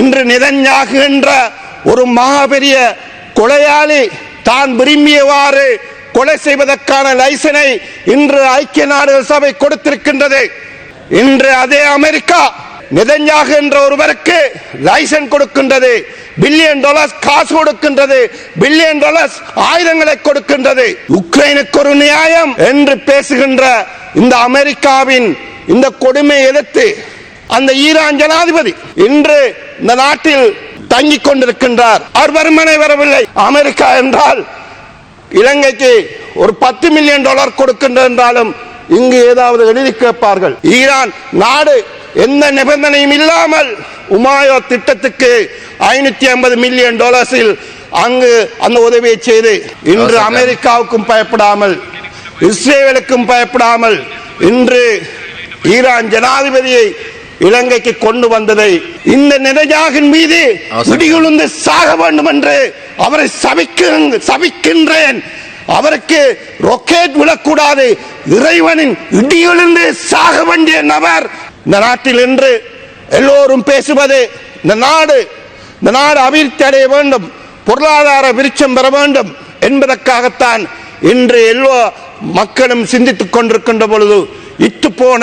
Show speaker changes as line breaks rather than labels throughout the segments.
இன்று நிதஞ்சாகுகின்ற ஒரு மகாபெரிய கொலையாளி தான் விரும்பியவாறு கொலை செய்வதற்கான லைசனை இன்று ஐக்கிய நாடுகள் சபை கொடுத்திருக்கின்றது. இன்று அதே அமெரிக்கா நிதஞ்சாக என்ற ஒருவருக்கு லைசன் கொடுக்கின்றது. பில்லியன் டாலர்ஸ் காசு கொடுக்கின்றது. பில்லியன் டாலர்ஸ் ஆயுதங்களை கொடுக்கின்றது. உக்ரைனுக்கு ஒரு நியாயம் என்று பேசுகின்ற இந்த அமெரிக்காவின் இந்த கொடுமை எதிர்த்து அந்த ஈரான் ஜனாதிபதி இன்று இந்த நாட்டில் தங்கிக் கொண்டிருக்கின்றார். அவர் வருமனை வரவில்லை. அமெரிக்கா என்றால் இலங்கைக்கு ஒரு பத்து மில்லியன் டாலர் கொடுக்கின்ற என்றாலும் இங்கு ஏதாவது எழுதி கேட்பார்கள். ஈரான் நாடு எந்த நிபந்தனையும் இல்லாமல் உமாயோ திட்டத்துக்கு ஐநூத்தி ஐம்பது மில்லியன் டாலர்ஸில் அங்கு அந்த உதவியை செய்து இன்று அமெரிக்காவுக்கும் பயப்படாமல் இஸ்ரேலுக்கும் பயப்படாமல் இன்று ஈரான் ஜனாதிபதியை இலங்கைக்கு கொண்டு வந்ததை இந்த நிலையாகின் மீது. இடிகுழுந்து சாக வேண்டும் என்று அவரை சபிக்க சபிக்கின்றேன் அவருக்கு ரொக்கெட் விழக்கூடாது இறைவனின் இடியுழுந்து சாக வேண்டிய நபர் இந்த நாட்டில் இன்று எல்லோரும் பேசுவது இந்த நாடு இந்த நாடு அபிவிருத்தி அடைய வேண்டும் பொருளாதார விருட்சம் பெற வேண்டும் என்பதற்காகத்தான் இன்று எல்லோ மக்களும் சிந்தித்துக் கொண்டிருக்கின்ற பொழுது இட்டு போன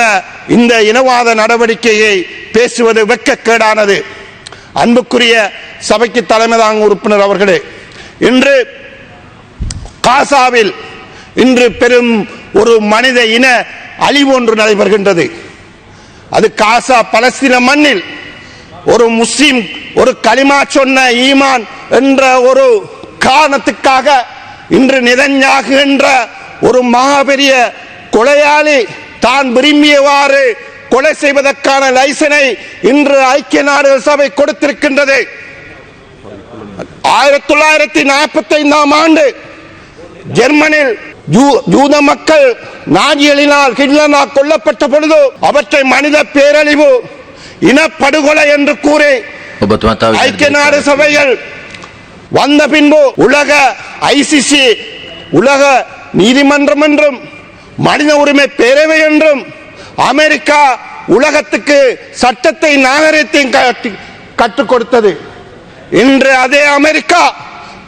இந்த இனவாத நடவடிக்கையை பேசுவது வெக்கக்கேடானது. அன்புக்குரிய சபைக்கு தலைமை தாங்க உறுப்பினர் அவர்களே இன்று காசாவில் இன்று பெரும் ஒரு மனித இன அழிவு ஒன்று நடைபெறுகின்றது. அது காசா பலஸ்தீன மண்ணில் ஒரு முஸ்லிம் ஒரு களிமா சொன்ன ஈமான் என்ற ஒரு காரணத்துக்காக இன்று நிதஞ்சாகுகின்ற ஒரு மகாபெரிய கொலையாளி தான் விரும்பியவாறு கொலை செய்வதற்கான லைசனை இன்று ஐக்கிய நாடுகள் சபை கொடுத்திருக்கின்றது. ஆயிரத்தி தொள்ளாயிரத்தி நாற்பத்தி ஐந்தாம் ஆண்டு ஜெர்மனில் ஜூத மக்கள் நாஜியலினால் ஹிட்லனால் கொல்லப்பட்ட பொழுது அவற்றை மனித பேரழிவு இனப்படுகொலை என்று கூறி ஐக்கிய நாடு சபைகள் வந்த பின்பு உலக ஐசிசி உலக நீதிமன்றம் என்றும் மனித உரிமை பேரவை என்றும் அமெரிக்கா உலகத்துக்கு சட்டத்தை நாகரிகத்தையும் கட்டி- கற்றுக் கொடுத்தது. இன்று அதே அமெரிக்கா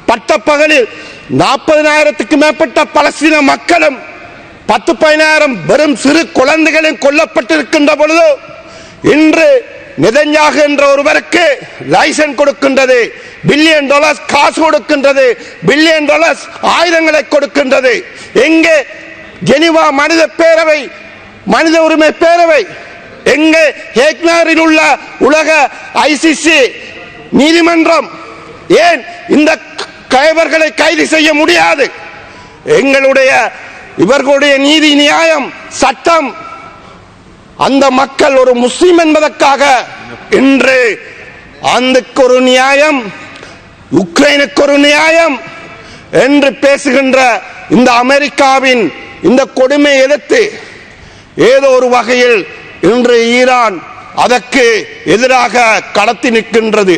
பட்டப்பகலில் நாற்பதினாயிரத்துக்கு மேற்பட்ட பலஸ்தீன மக்களும் பத்து பதினாயிரம் வெறும் சிறு குழந்தைகளும் கொல்லப்பட்டிருக்கின்ற பொழுது இன்று நிதஞ்சாக என்ற ஒருவருக்கு லைசன் கொடுக்கின்றது பில்லியன் டாலர்ஸ் காசு கொடுக்கின்றது பில்லியன் டாலர்ஸ் ஆயுதங்களை கொடுக்கின்றது. எங்கே ஜெனிவா மனித பேரவை மனித உரிமை பேரவை. எங்கே ஹேக்னாரில் உள்ள உலக ஐசிசி நீதிமன்றம்? ஏன் இந்த கைவர்களை கைது செய்ய முடியாது? எங்களுடைய இவர்களுடைய நீதி நியாயம் சட்டம். அந்த மக்கள் ஒரு முஸ்லீம் என்பதற்காக இன்று அந்துக்கு ஒரு நியாயம் உக்ரைனுக்கு ஒரு நியாயம் என்று பேசுகின்ற இந்த அமெரிக்காவின் இந்த கொடுமை எதிர்த்து ஏதோ ஒரு வகையில் இன்று ஈரான் அதற்கு எதிராக கடத்தி நிற்கின்றது.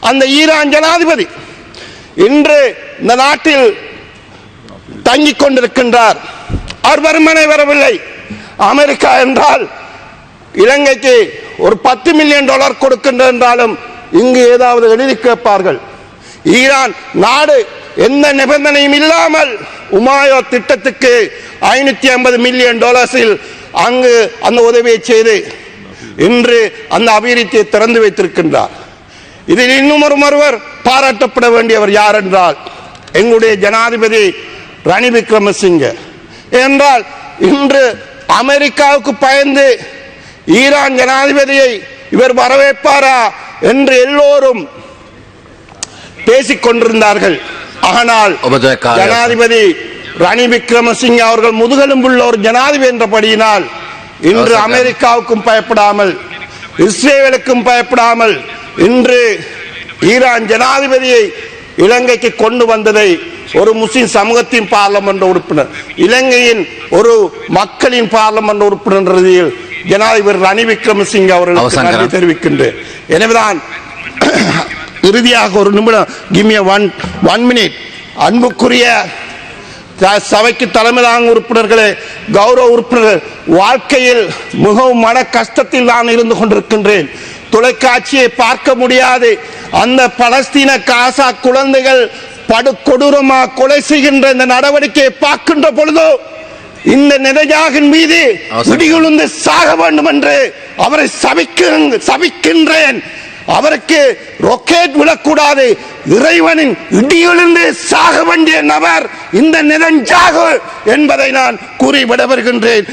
அந்த ஈரான் ஜனாதிபதி இன்று இந்த நாட்டில் தங்கிக் கொண்டிருக்கின்றார். அவர் வருமனை வரவில்லை. அமெரிக்கா என்றால் இலங்கைக்கு ஒரு பத்து மில்லியன் டாலர் கொடுக்கின்ற என்றாலும் இங்கு ஏதாவது எழுதி கேட்பார்கள். ஈரான் நாடு எந்த நிபந்தனையும் இல்லாமல் உமாயோ திட்டத்துக்கு ஐநூத்தி ஐம்பது மில்லியன் டாலர்ஸில் அங்கு அந்த உதவியை செய்து இன்று அந்த அபிவிருத்தியை திறந்து வைத்திருக்கின்றார். இதில் இன்னும் ஒரு ஒருவர் பாராட்டப்பட வேண்டியவர் யார் என்றால் எங்களுடைய ஜனாதிபதி ரணி விக்ரமசிங்க. என்றால் இன்று அமெரிக்காவுக்கு பயந்து ஈரான் ஜனாதிபதியை இவர் வரவேற்பாரா என்று எல்லோரும் பேசிக் கொண்டிருந்தார்கள் ஆனால் ஜனாதிபதி ரணி விக்ரமசிங்க அவர்கள் முதுகெலும்புள்ள ஒரு ஜனாதிபதி என்றபடியினால் இன்று அமெரிக்காவுக்கும் பயப்படாமல் இஸ்ரேலுக்கும் பயப்படாமல் இன்று ஈரான் ஜனாதிபதியை இலங்கைக்கு கொண்டு வந்ததை ஒரு முஸ்லிம் சமூகத்தின் பார்லமெண்ட் உறுப்பினர் இலங்கையின் ஒரு மக்களின் பார்லமெண்ட் உறுப்பினர் ஜனாதிபதி ரணி விக்ரமசிங்க
அவர்கள்
நன்றி தெரிவிக்கின்றேன். எனவேதான் இறுதியாக ஒரு நிமிடம் கிமிய ஒன் ஒன் மினிட் அன்புக்குரிய சபைக்கு தலைமை தாங்கும் உறுப்பினர்களே கௌரவ உறுப்பினர்கள் வாழ்க்கையில் மிகவும் மன கஷ்டத்தில் நான் இருந்து கொண்டிருக்கின்றேன். தொலைக்காட்சியை பார்க்க முடியாது. அந்த பலஸ்தீன காசா குழந்தைகள் படுகொடூரமா கொலை செய்கின்ற இந்த நடவடிக்கையை பார்க்கின்ற பொழுதோ இந்த நிலையாகின் மீது. இடிகுழுந்து சாக வேண்டும் என்று அவரை சபிக்க சபிக்கின்றேன். அவருக்கு ரொக்கெட் விழக்கூடாது இறைவனின் இடியிலிருந்து சாக வேண்டிய நபர் இந்த நிலஞ்சாகு என்பதை நான் கூறிவிட வருகின்றேன்.